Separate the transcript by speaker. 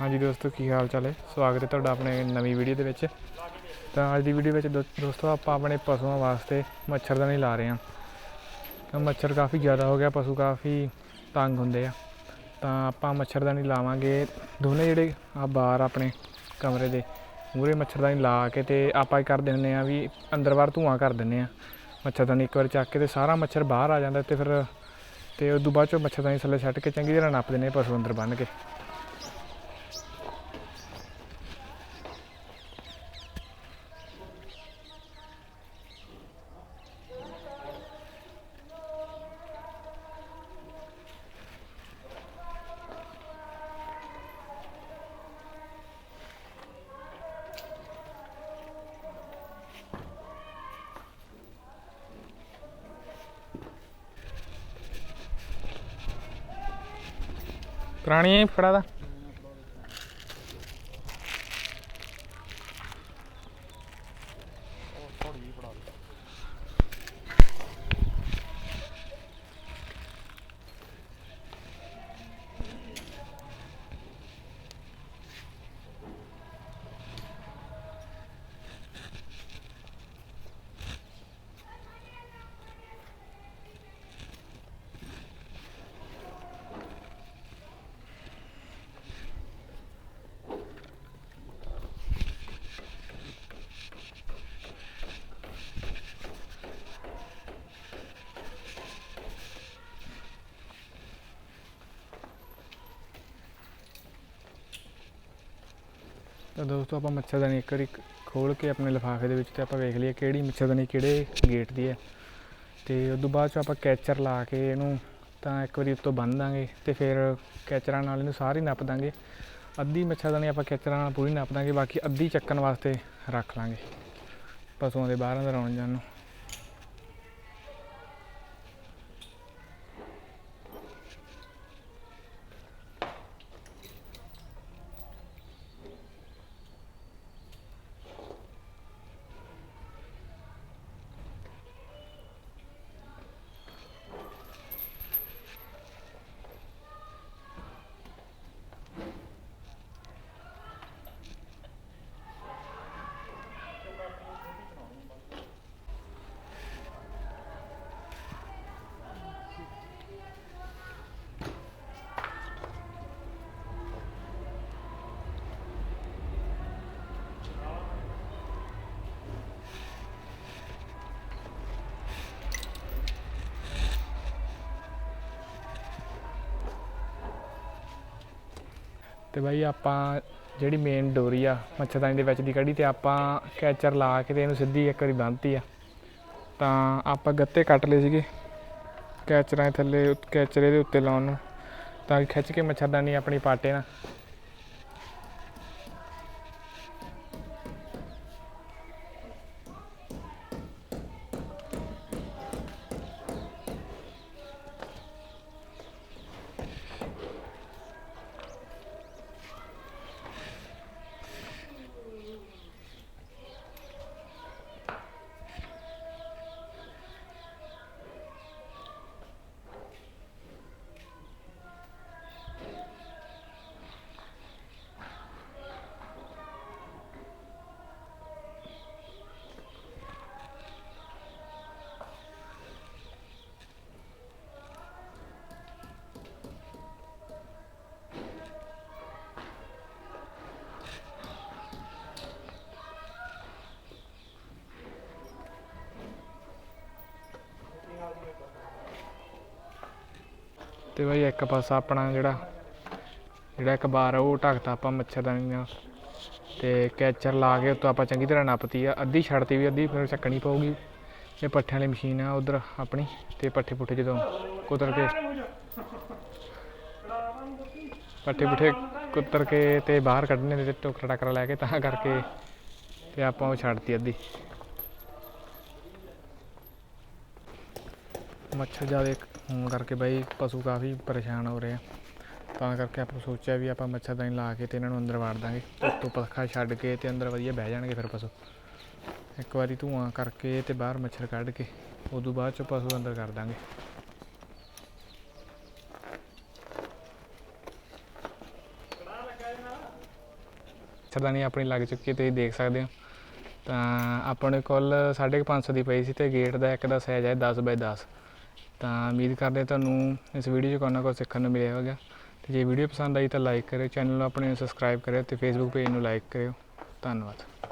Speaker 1: ਹਾਂਜੀ ਦੋਸਤੋ, ਕੀ ਹਾਲ ਚਾਲ ਹੈ? ਸਵਾਗਤ ਹੈ ਤੁਹਾਡਾ ਆਪਣੇ ਨਵੀਂ ਵੀਡੀਓ ਦੇ ਵਿੱਚ। ਤਾਂ ਅੱਜ ਦੀ ਵੀਡੀਓ ਵਿੱਚ ਦੋ- ਦੋਸਤੋ, ਆਪਾਂ ਆਪਣੇ ਪਸ਼ੂਆਂ ਵਾਸਤੇ ਮੱਛਰਦਾਨੀ ਲਾ ਰਹੇ ਹਾਂ। ਤਾਂ ਮੱਛਰ ਕਾਫੀ ਜ਼ਿਆਦਾ ਹੋ ਗਿਆ, ਪਸ਼ੂ ਕਾਫੀ ਤੰਗ ਹੁੰਦੇ ਆ। ਤਾਂ ਆਪਾਂ ਮੱਛਰਦਾਨੀ ਲਾਵਾਂਗੇ। ਦੋਨੇ ਜਿਹੜੇ ਆ ਬਾਹਰ ਆਪਣੇ ਕਮਰੇ ਦੇ ਮੂਰੇ ਮੱਛਰਦਾਨੀ ਲਾ ਕੇ ਤੇ ਆਪਾਂ ਕੀ ਕਰਦੇ ਦਿੰਦੇ ਆ ਵੀ ਅੰਦਰ ਬਾਹਰ ਧੂਆਂ ਕਰ ਦਿੰਦੇ ਆ ਮੱਛਰਦਾਨੀ ਇੱਕ ਵਾਰ ਚੱਕ ਕੇ ਤੇ ਸਾਰਾ ਮੱਛਰ ਬਾਹਰ ਆ ਜਾਂਦਾ ਤੇ ਫਿਰ ਤੇ ਤੋਂ ਬਾਅਦ ਚੋਂ ਮੱਛਰਦਾਨੀ ਥੱਲੇ ਛੱਡ ਕੇ ਚੰਗੀ ਤਰ੍ਹਾਂ ਨੱਪ ਦਿੰਦੇ ਆ ਪਸ਼ੂ ਅੰਦਰ ਬੰਨ੍ਹ ਕੇ। ¿Traní, porrada? ਤਾਂ ਦੋਸਤੋ ਆਪਾਂ ਮੱਛਰਦਾਨੀ ਇੱਕ ਵਾਰੀ ਖੋਲ ਕੇ ਆਪਣੇ ਲਿਫਾਫੇ ਦੇ ਵਿੱਚ ਤੇ ਆਪਾਂ ਵੇਖ ਲਈਏ ਕਿਹੜੀ ਮੱਛਰਦਾਨੀ ਕਿਹੜੇ ਗੇਟ ਦੀ ਹੈ। ਤੇ ਉਸ ਤੋਂ ਬਾਅਦ ਚ ਆਪਾਂ ਕੈਚਰ ਲਾ ਕੇ ਇਹਨੂੰ ਤਾਂ ਇੱਕ ਵਾਰੀ ਉੱਤੋਂ ਬੰਨ ਦਾਂਗੇ ਤੇ ਫਿਰ ਕੈਚਰਾਂ ਨਾਲ ਇਹਨੂੰ ਸਾਰੀ ਨੱਪ ਦਾਂਗੇ। ਅੱਧੀ ਮੱਛਰਦਾਨੀ ਆਪਾਂ ਕੈਚਰਾਂ ਨਾਲ ਪੂਰੀ ਨੱਪ ਦਾਂਗੇ, ਬਾਕੀ ਅੱਧੀ ਚੱਕਣ ਵਾਸਤੇ ਰੱਖ ਲਾਂਗੇ। ਪਸ਼ੂਆਂ ਦੇ ਬਾਹਰ ਅੰਦਰ ਆਉਣ ਜਾਣ ਨੂੰ। ਤੇ ਬਾਈ ਆਪਾਂ ਜਿਹੜੀ ਮੇਨ ਡੋਰੀ ਆ, ਮੱਛਰਦਾਨੀ ਦੇ ਵਿੱਚ ਦੀ ਕੱਢੀ ਤੇ ਆਪਾਂ ਕੈਚਰ ਲਾ ਕੇ ਤੇ ਇਹਨੂੰ ਸਿੱਧੀ ਇੱਕ ਵਾਰੀ ਬੰਨ੍ਹਤੀ ਆ। ਤਾਂ ਆਪਾਂ ਗੱਤੇ ਕੱਟ ਲਏ ਸੀਗੇ, ਕੈਚਰਾਂ ਥੱਲੇ ਉੱਤ- ਕੈਚਰੇ ਦੇ ਉੱਤੇ ਲਾਉਣ ਨੂੰ, ਤਾਂ ਖਿੱਚ ਕੇ ਮੱਛਰਦਾਨੀ ਆਪਣੀ ਪਾਟੇ ਨਾ ਤੇ ਬਾਈ ਇੱਕ ਪਾਸਾ ਆਪਣਾ ਜਿਹੜਾ ਜਿਹੜਾ ਇੱਕ ਬਾਰ ਆ, ਉਹ ਢੱਕਤਾ ਆਪਾਂ ਮੱਛਰਦਾਨੀ ਨਾਲ। ਤੇ ਕੈਚਰ ਲਾ ਕੇ ਉੱਤੋਂ ਆਪਾਂ ਚੰਗੀ ਤਰ੍ਹਾਂ ਨੱਪਤੀ ਆ। ਅੱਧੀ ਛੱਡਤੀ ਵੀ, ਅੱਧੀ ਫਿਰ ਚੱਕਣੀ ਪਊਗੀ। ਇਹ ਪੱਠਿਆਂ ਵਾਲੀ ਮਸ਼ੀਨ ਆ ਉਧਰ ਆਪਣੀ, ਤੇ ਪੱਠੇ ਪੁੱਠੇ ਜਦੋਂ ਕੁਤਰ ਕੇ ਪੱਠੇ ਪੁੱਠੇ ਕੁਤਰ ਕੇ ਤੇ ਬਾਹਰ ਕੱਢਣੇ ਤੇ ਟੋਕਰਾ ਟਾਕਰਾ ਲੈ ਕੇ ਤਾਂ ਕਰਕੇ ਤੇ ਆਪਾਂ ਉਹ ਛੱਡਤੀ ਅੱਧੀ। ਮੱਛਰ ਜ਼ਿਆਦਾ ਹੋਣ ਕਰਕੇ ਬਾਈ ਪਸ਼ੂ ਕਾਫੀ ਪਰੇਸ਼ਾਨ ਹੋ ਰਹੇ ਆ। ਤਾਂ ਕਰਕੇ ਆਪਾਂ ਸੋਚਿਆ ਵੀ ਆਪਾਂ ਮੱਛਰਦਾਨੀ ਲਾ ਕੇ ਤੇ ਇਹਨਾਂ ਨੂੰ ਅੰਦਰ ਵਾੜ ਦਾਂਗੇ। ਉੱਤੋਂ ਪੱਖਾ ਛੱਡ ਕੇ ਤੇ ਅੰਦਰ ਵਧੀਆ ਬਹਿ ਜਾਣਗੇ ਫਿਰ ਪਸ਼ੂ। ਇੱਕ ਵਾਰੀ ਧੂਆਂ ਕਰਕੇ ਤੇ ਬਾਹਰ ਮੱਛਰ ਕੱਢ ਕੇ, ਉਦੋਂ ਬਾਅਦ ਚ ਪਸ਼ੂ ਅੰਦਰ ਕਰ ਦਾਂਗੇ। ਮੱਛਰਦਾਨੀ ਆਪਣੀ ਲੱਗ ਚੁੱਕੀ ਹੈ, ਤੁਸੀਂ ਦੇਖ ਸਕਦੇ ਹੋ। ਤਾਂ ਆਪਣੇ ਕੋਲ 550 ਦੀ ਪਈ ਸੀ ਤੇ ਗੇਟ ਦਾ ਇੱਕ ਦਾ ਸਾਈਜ਼ ਹੈ 10 ਬਾਈ 10 ਤਾਂ ਉਮੀਦ ਕਰਦੇ ਤੁਹਾਨੂੰ ਇਸ ਵੀਡੀਓ 'ਚ ਕੋਈ ਨਾ ਕੁਝ ਸਿੱਖਣ ਨੂੰ ਮਿਲਿਆ ਹੋਵੇਗਾ। ਤੇ ਜੇ ਵੀਡੀਓ ਪਸੰਦ ਆਈ ਤਾਂ ਲਾਈਕ ਕਰਿਓ ਚੈਨਲ ਨੂੰ ਆਪਣੇ ਸਬਸਕ੍ਰਾਈਬ ਕਰਿਓ ਤੇ ਫੇਸਬੁੱਕ ਪੇਜ ਨੂੰ ਲਾਈਕ ਕਰਿਓ। ਧੰਨਵਾਦ।